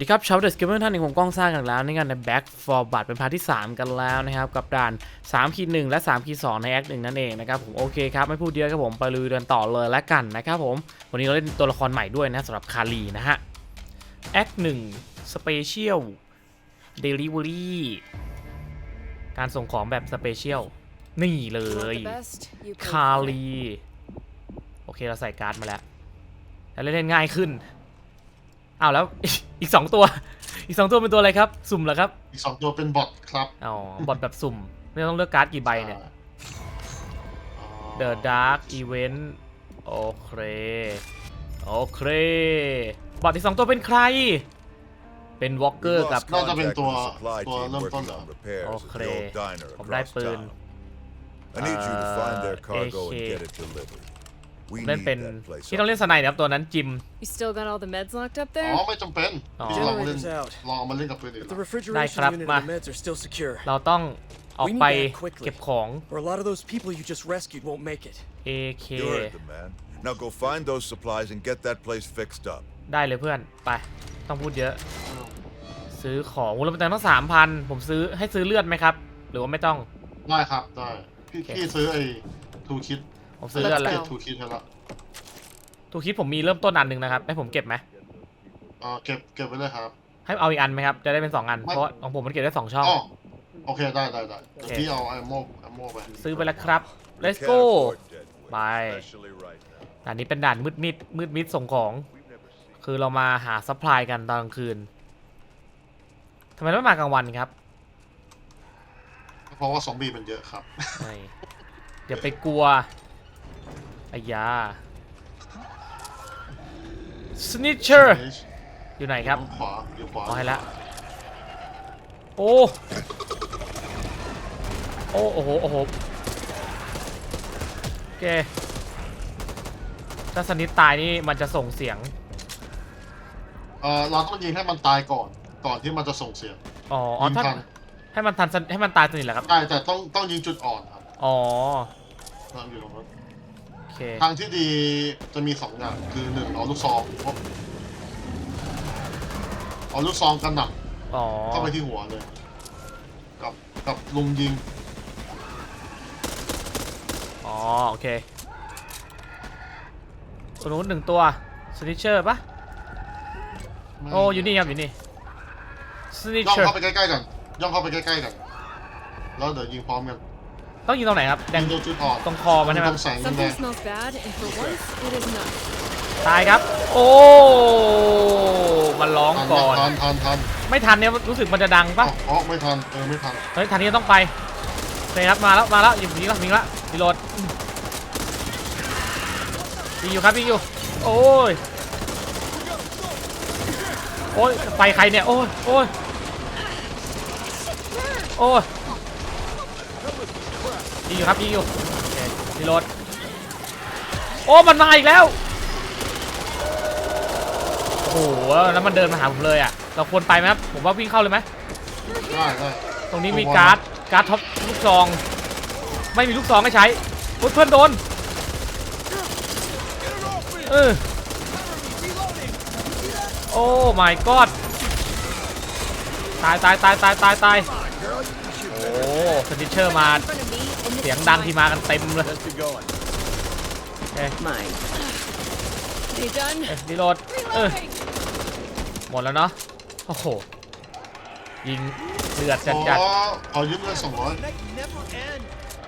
สดีครับชาวเดสเกมเมอร์ท่านหนึ่งผมกล้องสร้างกันแล้วในงานใน Back for b u t เป็นพาร์ทที่ 3 กันแล้วนะครับ กับด่าน3ขีด1และ3ขีด2ในแอคหนึ่งนั่นเองนะครับผมโอเคครับ ไม่พูดเยอะครับผมไปลุยเดินต่อเลยแล้วกันนะครับผม วันนี้เราเล่นตัวละครใหม่ด้วยนะสำหรับคารีนะฮะแอคหนึ่งสเปเชียลเดลิเวอรี่การส่งของแบบสเปเชียลนี่เลย Want the best, you pay คา for it. รีโอเคเราใส่การ์ดมาแล้วแล้วเล่นง่ายขึ้น อ้าวแล้วอีกสองตัว อีกสองตัวเป็นตัวอะไรครับ สุ่มเหรอครับอีกสองตัวเป็นบอทครับอ๋อบอทแบบสุ่ม ไม่ต้องเลือกการ์ดกี่ใบเนี่ยอ่า The Dark Event โอเค โอเค บอทอีกสองตัวเป็นใคร เป็นวอลเกอร์กับน่าจะเป็นตัวตัวเริ่มต้นเหรอ โอเค ผมได้ปืน I need you to find their Uh, cargo AK. and get it delivered. We เล่น need เป็น that place ที่ต้องเล่นสไนด์นะครับตัวนั้นจิม You still got all the meds locked up อ๋ there? อไม่จำเป็นอ๋อ พี่ลองมาเล่น Generators out. ลองเอามาเล่นกับปืนอื่น The เหรอ refrigeration crap, unit ma. and the meds are still secure. เราต้องออกไป We need that quickly. เก็บของ Or a lot of those people you just rescued won't make it. AK You heard them, man. Now go find those supplies and get that place fixed up. ได้เลยเพื่อน ไป ต้องพูดเยอะ ซื้อของมูลค่าต้องสามพันผมซื้อให้ซื้อเลือดไหมครับ หรือว่าไม่ต้อง ได้ครับได้พี่โอเคพี่ซื้อไอ้ทูคิด ผมซื้อเลือดแล้ว Let's go ทูคิดให้ละทุกคลิปผมมีเริ่มต้นอันหนึ่งนะครับให้ผมเก็บไหมอ่าเก็บเก็บไว้เลยครับ ให้เอาอีกอันไหมครับ จะได้เป็นสองอันไม่เพราะว่าของผมมันเก็บได้สองช่องอ๋อโอเคได้ได้ได้เดี๋ยวโอเคพี่เอาไอโม่ไอโม่ไป ซื้อไปแล้วครับ You let's can't go afford dead weight, Bye. especially right now. ด่านนี้เป็นด่านมืดมิดมืดมิดส่งของ คือเรามาหาซัพพลายกันตอนกลางคืนทำไมไม่มากลางวันครับ เพราะว่าซอมบี้มันเยอะครับไม่อย่าไปกลัว อายาสนิเชอร์อยู่ไหนครับขวาอยู่ขวาเอาให้ละโอ้โอ้โอ้โหโอ้โหโอเคถ้าสนิทตายนี่มันจะส่งเสียงเออเราต้องยิงให้มันตายก่อน ก่อนที่มันจะส่งเสียงอ๋ออ๋อยิงถ้าทันให้มันทันสนให้มันตายสนิทเหรอครับ ได้แต่ต้องต้องยิงจุดอ่อนครับอ๋อ เราอยู่ตรงนั้นโอ เคทางที่ดีจะมีสองอย่างคือหนึ่งเอาลูกซองเอาลูกซองกระหน่อ๋อำเข้าไปที่หัวเลย กับกับลุมยิง อ๋อ โอเคตัวนู้นหนึ่งตัวสนิเชอร์ปะโอ้อยู่นี่ครับอยู่นี่สนิย่องเชอร์เข้าไปใกล้ๆกันย่องเข้าไปใกล้ๆกันแล้วเดี๋ยวยิงพร้อมกัน ต้องยิงตรงไหนครับแดยิงงโดนจุดอ่อนตรงคอมันใช่ไหมตรงแสงแด Something ง smells bad, and for once, it is not. ตายครับ โอ้มันร้องทันก่อน ทันทันทันไม่ทันเนี่ยรู้สึกมันจะดังอ๋ปะออ๋อไม่ทันเออไม่ทันเฮ้ยทันนี้ต้องไปโอเคครับมาแล้วมาแล้วอยู่นี่ละมีละรีโหลดยิงอยู่ครับยิงอยู่โอ้ยโอ้ยไฟใครเนี่ยโอ้ยโอ้ยโอ้ย ยิงอยู่ครับยิงอยู่โอเครีโหลดโอ้มันมาอีกแล้วโอ้โหแล้วมันเดินมาหาผมเลยอะเราควรไปไหมครับผมว่าวิ่งเข้าเลยไหมได้ได้ตรงนี้มีการ์ดการ์ดท็อปลูกซอง ไม่มีลูกซองให้ใช้โอ๊ยเพื่อนโดนเออโอ้ my god ตายตายตายตายตายตาย โอ้สติชเชอร์มา In front of me, and this เสียง is ดัง mine. ที่มากันเต็มเลย Mine. You done? เอ้ยรีโหลดเออ Reloading. หมดแล้วเนาะ โอ้โห ยิงเลือดขจัดอจัดขอยืมเงินสองร้อย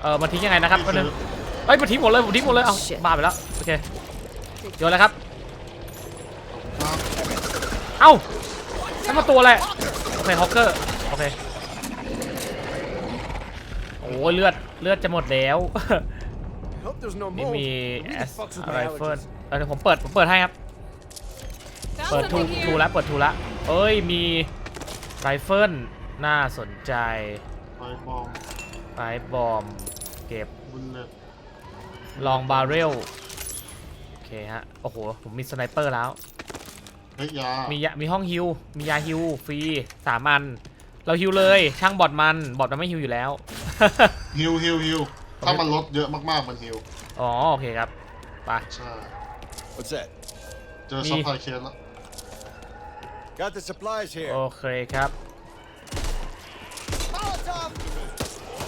เออมันทิ้งยังไงนะครับก็นึงเอ้ยมันทิ้งหมดเลยผมทิ้งหมดเลย เอา Shit บ้าไปแล้ว โอเค โยนเลยครับครับ เอ้านั่นมาตัวอะไรโอเคฮอกเกอร์ โอเคโอ้ยเลือดเลือดจะหมดแล้ว Hope there's no นี่ mold. มี I แอ need ส to fuck with ไร my เฟิล allergies. เดี๋ยวผมเปิดผมเปิดให้ครับ Found เปิดทู something ทู here. แล้วเปิดทูแล้วเอ้ยมีไรเฟิลน่าสนใจไปบอมไรบอมเก็บบุลเลตลองบาร์เรลโอเคฮะโอ้โหผมมีสไนเปอร์แล้วเฮ้ยยามียามีห้องฮิวมียาฮิวฟรีสามอัน เราฮิวเลยช่างบอดมันบอดมันไม่ฮิวอยู่แล้ว ฮิวฮิวฮิวถ้ามันลดเยอะมากๆมันฮิวอ๋อโอเคครับไป ใช่ What's that? เจอมี ซัพพลายเคนแล้ว Got the supplies โอ here. เคครับ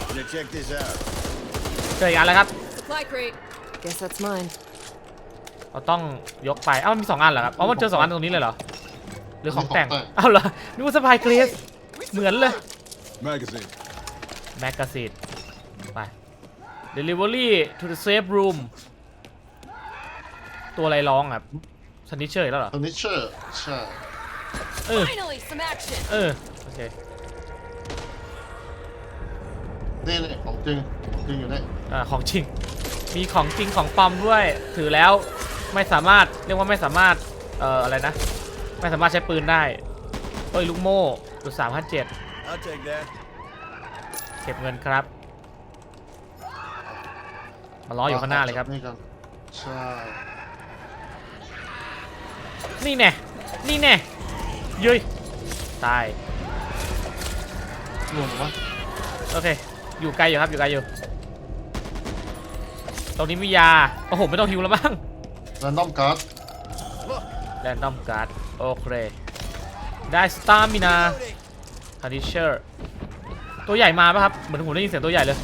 Gonna check this out. เจออีกอันแล้วครับ Supply crate. Guess that's mine. เราต้องยกไปเอ้ามันมีสองอันเหรอครับอ๋อมันเจอสองอันตรงนี้เลยเหรอหรือของแต่งของแต่ง เอ้าเหรอนึกว่าสปายเกรสเหมือนเลย Magazine. แมกกาซีนไป Delivery to the safe room ตัวอะไรร้องอะสนิชเชอร์แล้วเหรอตอนนี้เชื่อใช่ เออ Finally, some action. เออ โอเค นี่นี่ของจริงของจริงอยู่นี่อ่าของจริง มีของจริงของปลอมด้วย ถือแล้วไม่สามารถเรียกว่าไม่สามารถ เอ่ออะไรนะ ไม่สามารถใช้ปืนได้เอ้ยลูกโม่จุดสามห้าเจ็ด I'll take that. เก็บเงินครับ มาล้ออยู่ข้างหน้าเลยครับ นี่กันใช่นี่แน่ นี่แน่เย้ยตายรวมวะโอเค อยู่ไกลอยู่ครับ อยู่ไกลอยู่ ตรงนี้มียา โอ้โห ไม่ต้องฮิวแล้วมั้งแรนดอมการ์ดแรนดอมการ์ด โอเค ได้สตาร์มินาคาริเชอร์ ตัวใหญ่มาป่ะครับ เหมือนผมได้ยินเสียงตัวใหญ่เลย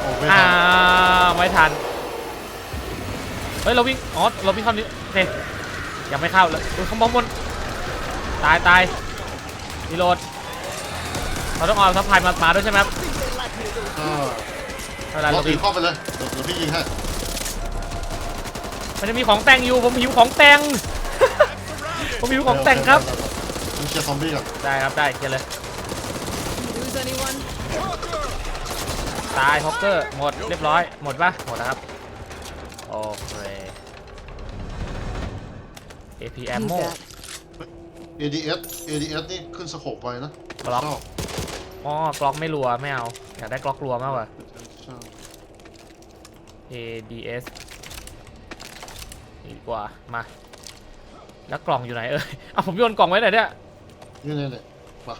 โอ้ไม่อ่าทันไม่ทัน เฮ้ยเราวิ่ง อ๋อเราวิ่งเข้านี้โอเคยังไม่เข้าเลยดูข้างบนบน ตายตายรีโหลดเราต้องเอาซัพพลายมามาด้วยใช่ไหมครับอ่าเวลาเราเราถืวิ่องเข้าไปเลยเดี๋ยวเดี๋ยวพี่ยิงให้มันจะมีของแต่งอยู่ ผมหิวของแต่ง ผมหิวของแต่งครับ มึงเคลียร์ซอมบี้ก่อนได้ครับได้เคลียร์เลย Lose anyone? ตายฮอกเกอร์หมดเรียบร้อยหมดปะหมดนะครับโอเค AP Need ammo that. ADS ADS นี่ขึ้นสโคปไว้นะกล็อกชอบอ๋อกล็อกไม่รัวไม่เอาอยากได้กล็อกรัวมากกว่า ใช่ ADS ดีกว่ามา แล้วกล่องอยู่ไหนเอ่ยเอาผมโยนกล่องไว้ไหนเนี่ย นี่นี่นี่มา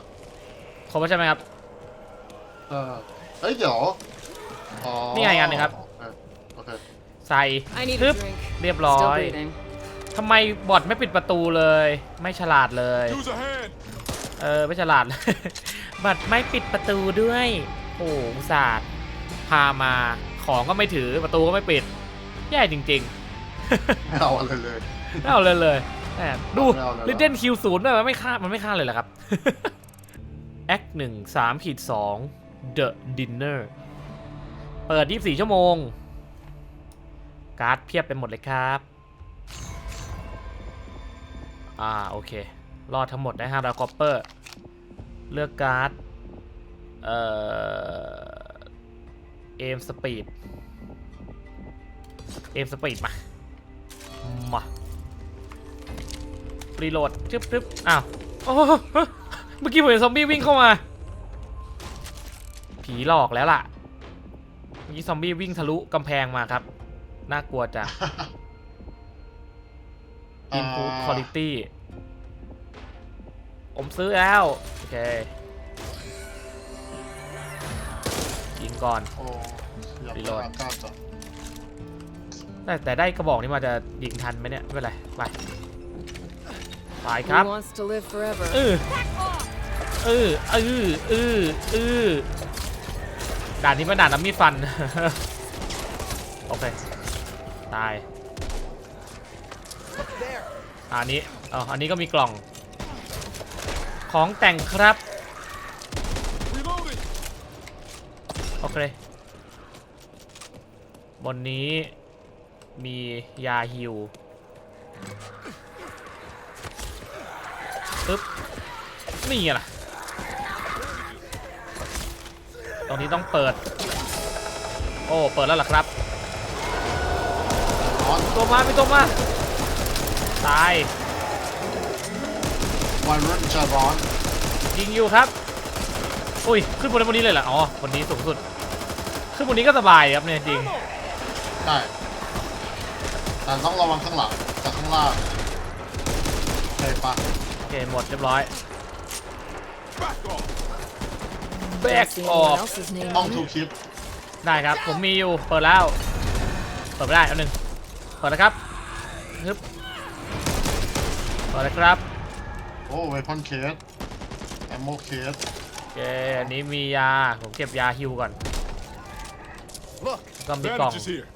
ครบแล้วใช่ไหมครับ เออเฮ้ยเดี๋ยวอ๋อนี่ไงอีกอันหนึ่งครับโอเคโอเคใส่ I need ฮึ a บ drink. เรียบร้อ Still ย breathing. ทำไมบอทไม่ปิดประตูเลย ไม่ฉลาดเลย Use a hand. เออไม่ฉลาดเลยบัตรไม่ปิดประตูด้วย โอ้โหอุตส่าห์พามาของก็ไม่ถือประตูก็ไม่ปิด แย่จริงไม่เอาอะไรเลยๆไม่เอาเลยเลยแหม ดูไม่เอาเลยเหรอลิเดนคิวศูนย์ด้วยมันไม่ฆ่ามันไม่ฆ่าเลยเหรอครับแอคหนึ่งสามขีดสอง The Dinner เปิด 24 ชั่วโมง การ์ดเพียบไปหมดเลยครับ อ่า โอเค รอดทั้งหมดได้5ดาวคอปเปอร์ เลือกการ์ด เอ่อ เอมสปีด เอมสปีดมามา รีโหลดจึ๊บจึ๊บอ้าวโอ้โหเมื่อกี้ผมเห็นซอมบี้วิ่งเข้ามา ผีหลอกแล้วล่ะเมื่อกี้ซอมบี้วิ่งทะลุกำแพงมาครับ น่ากลัวจัง Input Quality ผมซื้อแล้ว โอเคยิงก่อนโอ้อยากรีไปโหลดอากาศจังแต่แต่ได้กระบอกนี้มาจะยิงทันไหมเนี่ย ไม่เป็นไร ไป ไปครับ Who wants to live forever? เออเออเออเออเออด่านนี้เป็นด่านน้ำมีดฟัน โอเค ตาย อันนี้อ๋ออันนี้ก็มีกล่อง ของแต่งครับ Reloading. โอเค บนนี้มียาฮิว ปึ๊บนี่ไงล่ะ ตรงนี้ต้องเปิด โอ้ เปิดแล้วเหรอครับร้อนตัวมามีตัวมา ตายวันรุ่นจะร้อน ยิงอยู่ครับ อุ้ย ขึ้นบนบนนี้เลยเหรอ อ๋อบนนี้สูงสุด ขึ้นบนนี้ก็สบายครับเนี่ยจริง ใช่ แต่ต้องระวังข้างหลังกับข้างล่างใช่ปะโอ เคหมดเรียบร้อย Back off. แบก See ออ anyone ก else's name ต้อง on ทู it? คลิปได้ครับ ผมมีอยู่ เปิดแล้ว เปิดไม่ได้เอาหนึ่งเปิดนะครับฮึบมาเลยครับ โอ้เวพอนเคสแอมโมเคสโอเค อันนี้มียา ผมเก็บยาฮิวก่อน Look, แล้วก็มีกล่อง bandages here.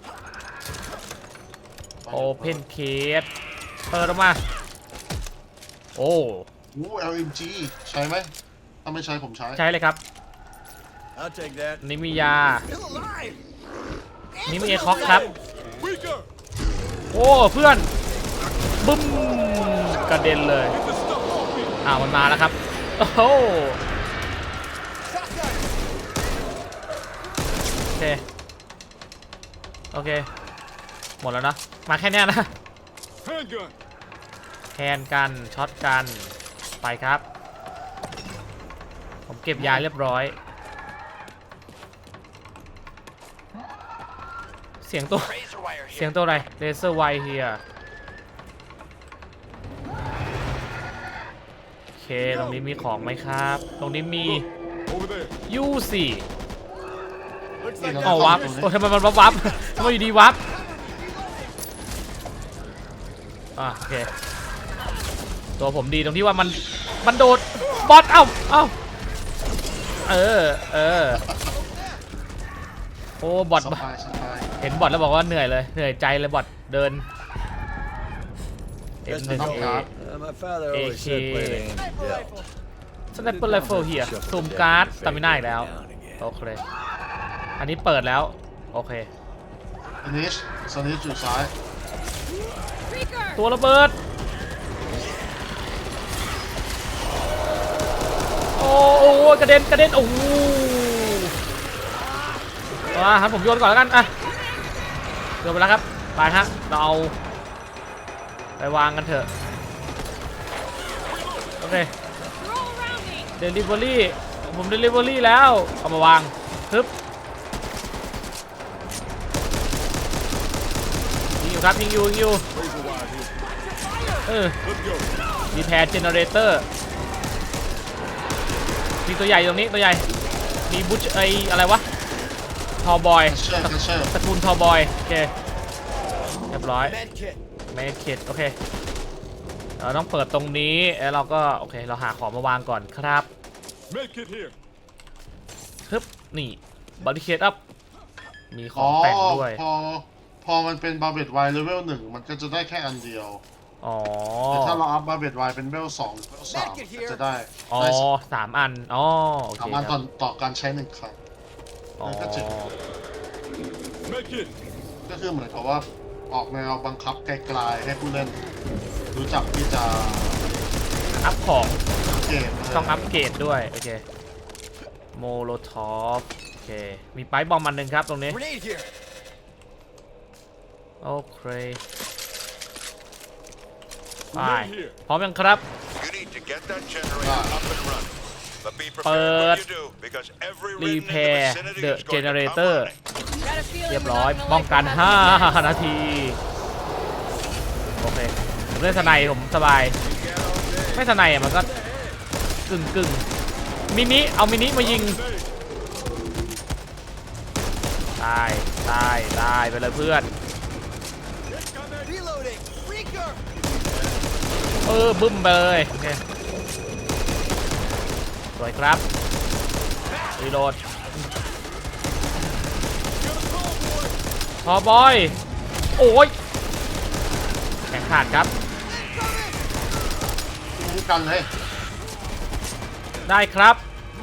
โอเพนเคสเปิดออกมา โอ้โอ้ LMG ใช้ไหมถ้าไม่ใช้ผมใช้ ใช้เลยครับ I'll take that. อันนี้มียานี่มีเอคอกครับ Weaker. โอ้เพื่อนบึ้มกระเด็นเลย Get the stuff off me. อ้าวมันมาแล้วครับ โอ้โหโอเค โอเค หมดแล้วเนอะมาแค่เนี้ยนะ Handgun. แทนกันช็อตกันไปครับ ผมเก็บยาเรียบร้อย เสียงตัว เสียงตัวอะไรเลเซอร์ไวเฮียโอเค ตรงนี้มีของไหมครับ ตรงนี้มี Over there. ยูสี่ Looks นี่ like เราเอาจะวับเข้าไปโอ้ทำไมมันวับวับทำไมอยู่ดีวับอะโอเค ตัวผมดีตรงที่ว่ามันมันโดดบอสเอ้าเอ้าเออเออโอ้บอทสบายสบายเห็นบอทแล้วบอกว่าเหนื่อยเลยเหนื่อยใจเลยบอทเดิน Yes, M1 no, A Uh, my father always said AK. play the hand you dealt. สไนเปอร์ไรเฟิลเฮียซูมการ์ดตามิน่าอีกแล้ว โอเค อันนี้เปิดแล้ว โอเค อันนี้สนิชอยู่ซ้าย Freaker! ตัวระเบิด โอ้โหกระเด็นกระเด็นโอ้โหอะครับผมโยนก่อนแล้วกันอะโยนไปแล้วครับไปฮะเราเอาไปวางกันเถอะโอเคเดลิเวอรี่ผมเดลิเวอรี่แล้วเอามาวางฮึบยิงอยู่ครับยิงอยู่ยิงอยู่เออรีแพร์เจเนเรเตอร์ มีตัวใหญ่ตรงนี้ตัวใหญ่ มีบุชไออะไรวะ ทอบอยแคชเชอร์แคชเชอร์ตระกูลทอบอยโอเคเรียบร้อย Med kit. เมดคิดโอเคเราต้องเปิดตรงนี้แล้วเราก็โอเคเราหาของมาวางก่อนครับ Medkit here. ฮึบนี่บอดี้เคทอัพมีขอ๋อองแต่งด้วย พอ พอมันเป็นบาเบตไวเลเวลหนึ่งมันก็จะได้แค่อันเดียว อ๋อ แต่ถ้าเราอัพบาเบตไวเป็นเวลสองเวลสามก็จะได้อ๋อได้สามอัน อ๋อ โอเคสามอันคต่รัอบต่อการใช้หนึ่งครั้ง อ๋อ ก็เจ็ด Medkit. ก็คือเหมือนกับว่าออกแนวบังคับไกลๆให้ผู้เล่น รู้จักที่จะอัพของ เกมต้องอัพเกรดด้วย โอเค โมโลทอฟโอเค มีไปบอมมันหนึ่งครับตรงนี้ Grenade here. โอเค ไป Grenade here. พร้อมยังครับ You need to get that generator up and running. But be prepared But- when you do, because every ridden in the Repair vicinity the is going to come generator. running. Got a feeling เรียบ we're ร้อย not gonna ป้อง like กัน that. 5นาที โอเคผมเล่นสไนด์ผมสบาย ไม่สไนด์อะมันก็กึ่งกึ่งมินิ เอามินิมายิง ตาย ตาย ตาย ไปเลยเพื่อน Reloading. Freaker. เออบึ้มไปเลยโอเคสวยครับรีโหลดพอบอย โอ้ยแข่งขาดครับนี่กันเลยได้ครับ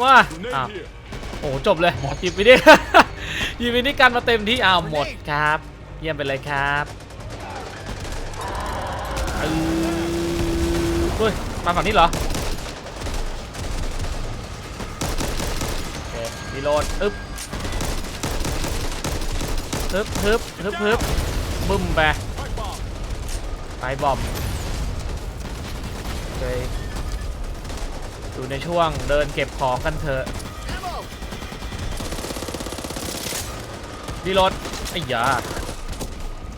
ว่าอ้าว Grenade here. โอ้โหจบเลยหยิบไปดิหยิบไปนี่กันมาเต็มที่อ้าวหมดครับ เยี่ยมไปเลยครับเออเฮ้ย มาฝั่งนี้เหรอโอเครีโหลดอึ๊บฮึบฮึบฮึบฮึบบึ้มไป Pipe bomb. ไปบอมโอเคอยู่ในช่วงเดินเก็บของกันเถอะ Ammo. ดีรถไอ้ยา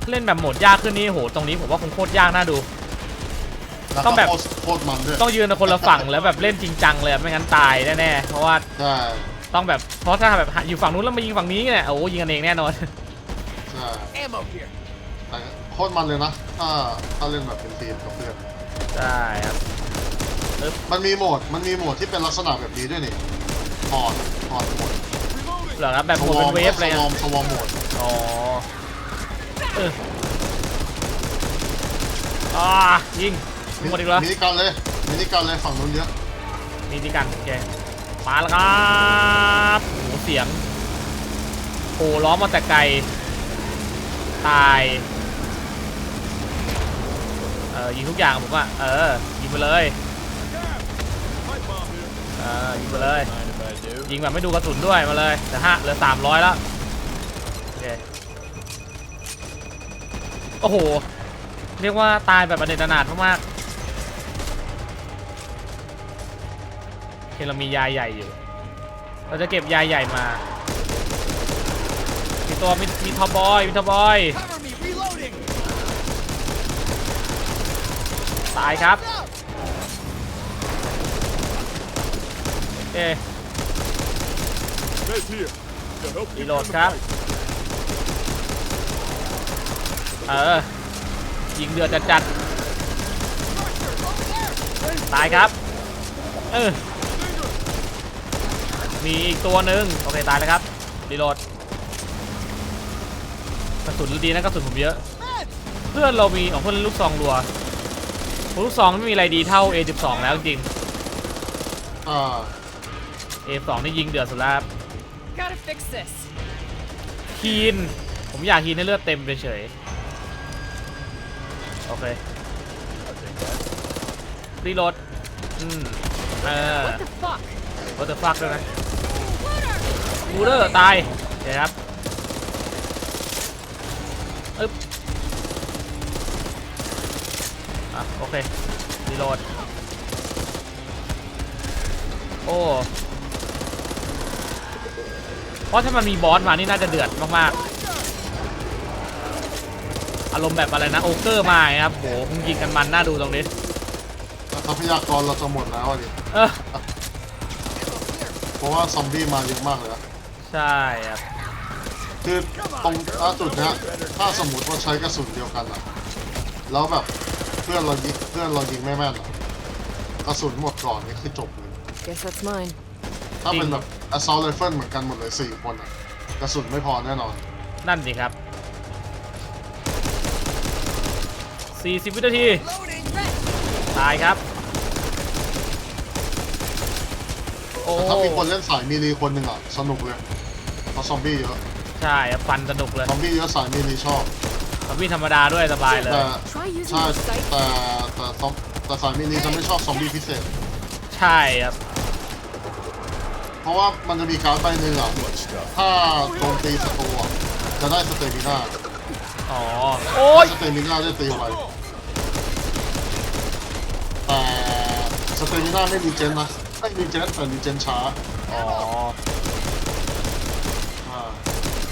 เล่นแบบโหมดยากขึ้นนี่โหตรงนี้ผมว่าคงโคตรยากน่าดูแล้วต้ก็องแบบ โคตรโคตรมันด้วยต้องยืนคนละฝั่งแล้วแบบเล่นจริงจังเลยอะไม่งั้นตายแน่ๆเพราะว่าใช่ต้องแบบเพราะถ้าแบบอยู่ฝั่งนู้นแล้วมายิงฝั่งนี้เนี่ยโอ้โหยิงกันเองแน่นอน ใช่ Ammo here. แต่โคตรมันเลยนะถ้าถ้าเล่นแบบเป็นทีมกับเพื่อนได้ครับมันมีโหมดมันมีโหมดที่เป็นลักษณะแบบนี้ด้วยนี่ถอดถอดโหมดเหรอครับแบบหมดเป็นเวฟเลยสอะวอมสวอมโหมดอ๋อเอออ่ายิง ยิงหมดอีกแล้วมินิกันเลยมินิกันเลยฝั่งนู้นเยอะนี่ที่กันโอเคมาแล้วครับโอ้โหเสียงโอ้ล้อมมาแต่ไกลตายเออยิงทุกอย่างผมว่าเออยิงไปเลย Pipe bomb here. เออยิงไปเลย Mind if I do? ยิงแบบไม่ดูกระสุนด้วยมาเลยแต่ห้าเหลือสามร้อยแล้วโอเคโอ้โห เรียกว่าตายแบบประเด็นนาดมากๆ เรามียาใหญ่อยู่ เราจะเก็บยาใหญ่มา มีตัวมีมีทอบอยมีทอบอย ตายครับเอ๊ะ Meds here. To help you Reload, in the Cap. fight. เออ ยิงเดือดจัดจัดตายครับ เออ มีอีกตัวหนึ่งโอเคตายแล้วครับรีโหลดกระสุนดีนะกระสุนผมเยอะ เพื่อนเรามีของเพื่อนลูกซองรัวลูกซองไม่มีอะไรดีเท่า A12 แล้วจริงอ่า A12 นี่ยิงเดือดสุดแล้วครับ Gotta fix this. ฮีนผมอยากฮีนให้เลือดเต็มเฉยๆโอเครีโหลดอืมเออ What the fuck? วัตเตอร์ฟักด้วยนะ บูเดอร์ตายเดี๋ยวครับอึ๊บอะโอเครีโหลดโอ้เพราะถ้ามันมีบอสมานี่น่าจะเดือดมากๆ อารมณ์แบบอะไรนะโอเกอร์มาไงครับโหคงยิงกันมันน่าดูตรงนี้ทรัพยากรเราจะหมดแล้วอะดิเออเพราะว่าซอมบี้มาเยอะมากเลยนะ ใช่ครับคือตรงณจุดเนี้ยถ้าสมมติว่าใช้กระสุนเดียวกันอะแล้วแบบเพื่อนเรายิงเพื่อนเรายิงไม่แม่นอะกระสุนหมดก่อนนี่คือจบเลย Guess that's mine. ถ้าเป็นแบบ assault rifle เหมือนกันหมดเลยสี่คนอะกระสุนไม่พอแน่นอน นั่นสิครับ 40 วินาที ตายครับ โอ้ แต่ถ้ามีคนเล่นสายมีรีคนหนึ่งอะสนุกเลยเพราะ ซอมบี้เยอะใช่ครับฟันสนุกเลยซอมบี้เยอะสายมีรีชอบซอมบี้ธรรมดาด้วยสบายเลย แต่ Try using ใช่ your sight. แต่แต่ซอมแต่สายมีรีจะไม่ชอบซอมบี้พิเศษ ใช่ครับเพราะว่ามันจะมีการ์ดใบหนึ่งอะถ้าโจมตีศัตรูอะจะได้สเตมิน่าอ๋อโอ้ยสเตมิน่าได้ตีไวแต่สเตมิน่าไม่มีเจนนะไม่มีเจนแต่มีเจนช้าอ๋ออ่า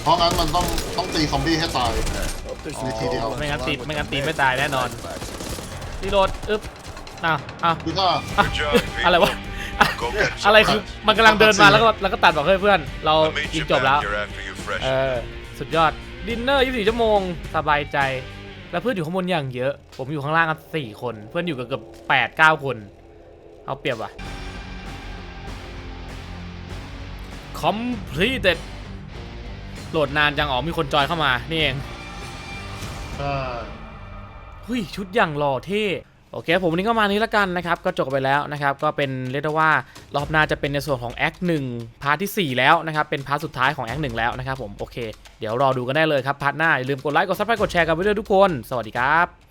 เพราะงั้นมันต้องต้องตีซอมบี้ให้ตาย Hope there's ในทีเดียวไม่งั้นตีไม่งั้นตีไม่ตายแน่นอนรีโหลดอึ๊บอ้าวอ้าวคือถ้าอะ Good job, people. อะไรวะอะ Go get some อะไรคือ rest. มันกำลังเดินมาแล้วก็แล้วก็ตัดบอกเฮ้ยเพื่อน เรา I'll meet ยิง you จบแล้ว back here after you เอ freshen. อสุดยอดดินเนอร์24ชั่วโมงสบายใจ แล้วเพื่อนอยู่ข้างบนอย่างเยอะ ผมอยู่ข้างล่างกัน4คน เพื่อนอยู่กับเกือบ8 9คน เอาเปรียบว่ะ completed โหลดนานจังอ๋อมีคนจอยเข้ามา นี่เองเอ่อหุยชุดอย่างหล่อเท่โอเค ผมวันนี้ก็มานี้แล้วกันนะครับ ก็จบไปแล้วนะครับ ก็เป็นเรียกได้ว่ารอบหน้าจะเป็นในส่วนของแอคหนึ่งพาร์ทที่ 4 แล้วนะครับ เป็นพาร์ทสุดท้ายของแอคหนึ่งแล้วนะครับผม โอเค เดี๋ยวรอดูกันได้เลยครับพาร์ทหน้า อย่าลืมกดไลค์ กดซับสไครต์กดแชร์กันไปด้วยทุกคน สวัสดีครับ